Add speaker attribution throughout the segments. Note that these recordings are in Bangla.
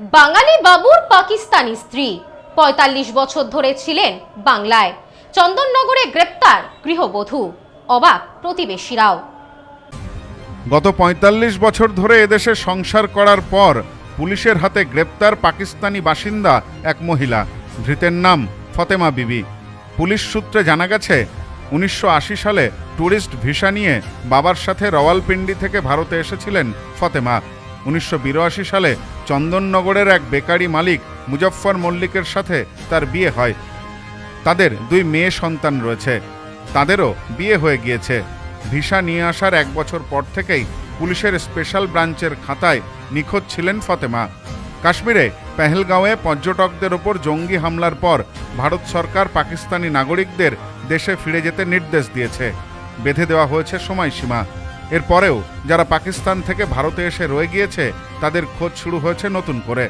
Speaker 1: বাঙালি বাবুর পাকিস্তানি স্ত্রী। পঁয়তাল্লিশ বছর ধরে ছিলেন বাংলায়। চন্দননগরে গ্রেপ্তার গৃহবধূ। অবাক প্রতিবেশীরাও।
Speaker 2: গত ৪৫ বছর ধরে এদেশে সংসার করার পর পুলিশের হাতে গ্রেপ্তার পাকিস্তানি বাসিন্দা এক মহিলা। ধৃতের নাম ফতেমা বিবি। পুলিশ সূত্রে জানা গেছে, উনিশশো আশি সালে ট্যুরিস্ট ভিসা নিয়ে বাবার সাথে রওয়ালপিন্ডি থেকে ভারতে এসেছিলেন ফতেমা। উনিশশো বিরাশি সালে চন্দননগরের এক বেকারি মালিক মুজফ্ফর মল্লিকের সাথে তার বিয়ে হয়। তাদের দুই মেয়ে সন্তান রয়েছে। তাদেরও বিয়ে হয়ে গিয়েছে। ভিসা নিয়ে আসার এক বছর পর থেকেই পুলিশের স্পেশাল ব্রাঞ্চের খাতায় নিখোঁজ ছিলেন ফতেমা। কাশ্মীরে পেহেলগাঁওয়ে পর্যটকদের ওপর জঙ্গি হামলার পর ভারত সরকার পাকিস্তানি নাগরিকদের দেশে ফিরে যেতে নির্দেশ দিয়েছে। বেঁধে দেওয়া হয়েছে সময়সীমা। এরপরেও যারা পাকিস্তান থেকে ভারতে এসে রয়ে গিয়েছে, তাদের খোঁজ শুরু হয়েছে নতুন করে।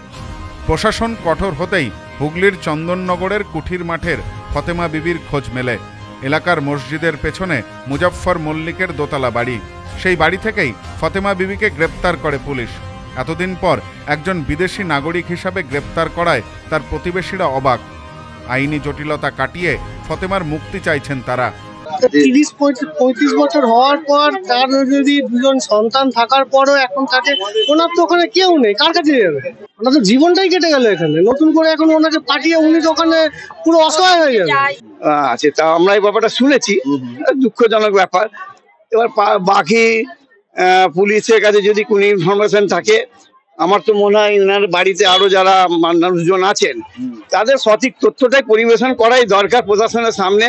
Speaker 2: প্রশাসন কঠোর হতেই হুগলির চন্দননগরের কুঠির মাঠের ফতেমা বিবির খোঁজ মেলে। এলাকার মসজিদের পেছনে মুজফ্ফর মল্লিকের দোতলা বাড়ি। সেই বাড়ি থেকেই ফতেমা বিবিকে গ্রেপ্তার করে পুলিশ। এতদিন পর একজন বিদেশি নাগরিক হিসাবে গ্রেপ্তার করায় তার প্রতিবেশীরা অবাক। আইনি জটিলতা কাটিয়ে ফতেমার মুক্তি চাইছেন তারা।
Speaker 3: তিরিশ পঁয়ত্রিশ বছর হওয়ার পর তার যদি দুজন সন্তান থাকার পরও এখন তাকে ওনার তো ওখানে কেউ নেই কার কাছে যাবে? ওনার তো জীবনটাই কেটে গেল এখানে। নতুন করে এখন ওনাকে পাঠিয়ে উনি তো ওখানে পুরো অসহায় হয়ে যাবে।
Speaker 4: আছে তা আমরা এই ব্যাপারটা শুনেছি। দুঃখজনক ব্যাপার। এবার বাকি পুলিশের কাছে যদি কোনো ইনফরমেশন থাকে আমার তো মনে হয় ওনার বাড়িতে আরও যারা মানুষজন আছেন তাদের সঠিক তথ্যটাই পরিবেশন করাই দরকার প্রশাসনের সামনে।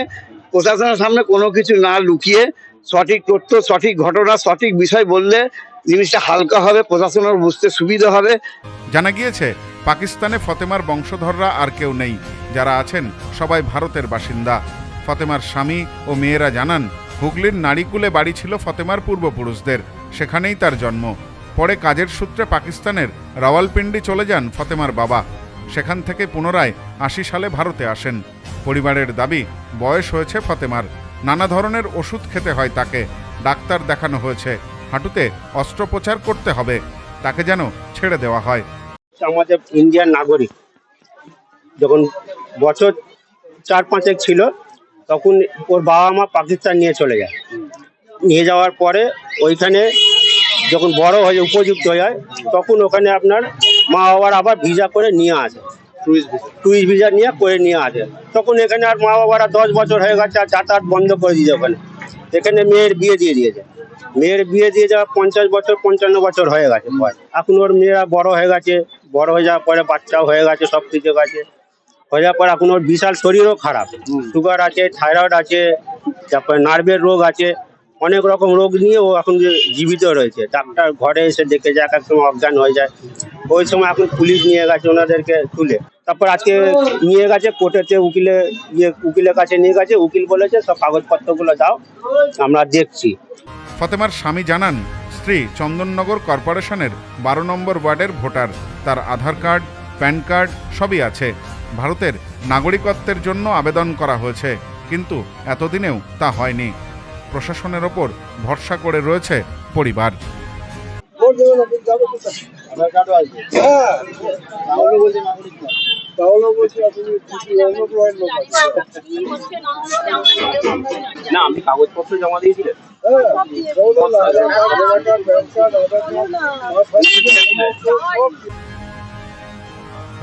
Speaker 4: প্রশাসনের সামনে কোনো কিছু না লুকিয়ে সঠিক তথ্য, সঠিক ঘটনা, সঠিক বিষয় বললে জিনিসটা হালকা হবে, প্রশাসনের বুঝতে সুবিধা হবে।
Speaker 2: জানা গিয়েছে, পাকিস্তানে ফতেমার বংশধররা আর কেউ নেই। যারা আছেন, সবাই ভারতের বাসিন্দা। ফতেমার স্বামী ও মেয়েরা জানান, হুগলির নারীকুলে বাড়ি ছিল ফতেমার পূর্বপুরুষদের। সেখানেই তার জন্ম। পরে কাজের সূত্রে পাকিস্তানের রাওয়ালপিন্ডি চলে যান ফতেমার বাবা। সেখান থেকে পুনরায় আশি সালে ভারতে আসেন। পরিবারের দাবি, বয়স হয়েছে ফতেমার। নানা ধরনের ওষুধ খেতে হয় তাকে। ডাক্তার দেখানো হয়েছে, হাঁটুতে অস্ত্রোপচার করতে হবে, তাকে যেন ছেড়ে দেওয়া হয়।
Speaker 5: আমাদের ইন্ডিয়ান নাগরিক, যখন বছর চার পাঁচেক ছিল, তখন ওর বাবা মা পাকিস্তান নিয়ে চলে যায়। নিয়ে যাওয়ার পরে ওইখানে যখন বড় হয়ে, উপযুক্ত হয় তখন ওখানে আপনার মা বাবার আবার ভিসা করে নিয়ে আসে। টুরিস্ট ভিসা নিয়ে করে নিয়ে আসে। তখন এখানে আর মা বাবারা দশ বছর হয়ে গেছে আর যাতায়াত বন্ধ করে দিয়েছে ওখানে। এখানে মেয়ের বিয়ে দিয়ে দিয়েছে। মেয়ের বিয়ে দিয়ে যাওয়া পঞ্চাশ বছর, পঞ্চান্ন বছর হয়ে গেছে। এখন ওর মেয়েরা বড় হয়ে গেছে, বড় হয়ে যাওয়ার পরে বাচ্চাও হয়ে গেছে, সব কিছু গেছে। হয়ে যাওয়ার পর এখন ওর বিশাল শরীরও খারাপ। সুগার আছে থাইরয়েড আছে, তারপরে নার্ভের রোগ আছে। অনেক রকম রোগ নিয়ে ও এখন জীবিত রয়েছে। ডাক্তার ঘরে এসে দেখে যায়, এক এক সময় অজ্ঞান হয়ে যায়। ওই সময় এখন পুলিশ নিয়ে গেছে ওনাদেরকে তুলে। তারপর আজকে নিয়ে গেছে কোর্টেতে উকিলে ইয়ে উকিলের কাছে নিয়ে গেছে উকিল বলেছে সব কাগজপত্রগুলো দাও আমরা দেখছি।
Speaker 2: ফতেমার স্বামী জানান স্ত্রী চন্দননগর কর্পোরেশনের বারো নম্বর ওয়ার্ডের ভোটার। তার আধার কার্ড প্যান কার্ড সবই আছে। ভারতের নাগরিকত্বের জন্য আবেদন করা হয়েছে কিন্তু এতদিনেও তা হয়নি। প্রশাসনের ওপর ভরসা করে রয়েছে পরিবার।
Speaker 5: না আপনি কাগজপত্র জমা দিয়েছিলেন?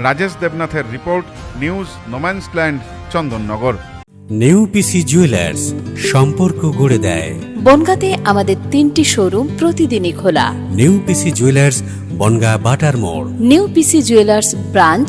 Speaker 2: Rajesh দেবনাথের report news no man's land Chandannagar.
Speaker 6: New PC jewellers সম্পর্ক গড়ে দেয়।
Speaker 7: বনগাঁতে আমাদের তিনটি শোরুম প্রতিদিনই খোলা।
Speaker 6: নিউ পিসি জুয়েলার্স বনগা বাটার মোড়।
Speaker 7: New PC jewellers branch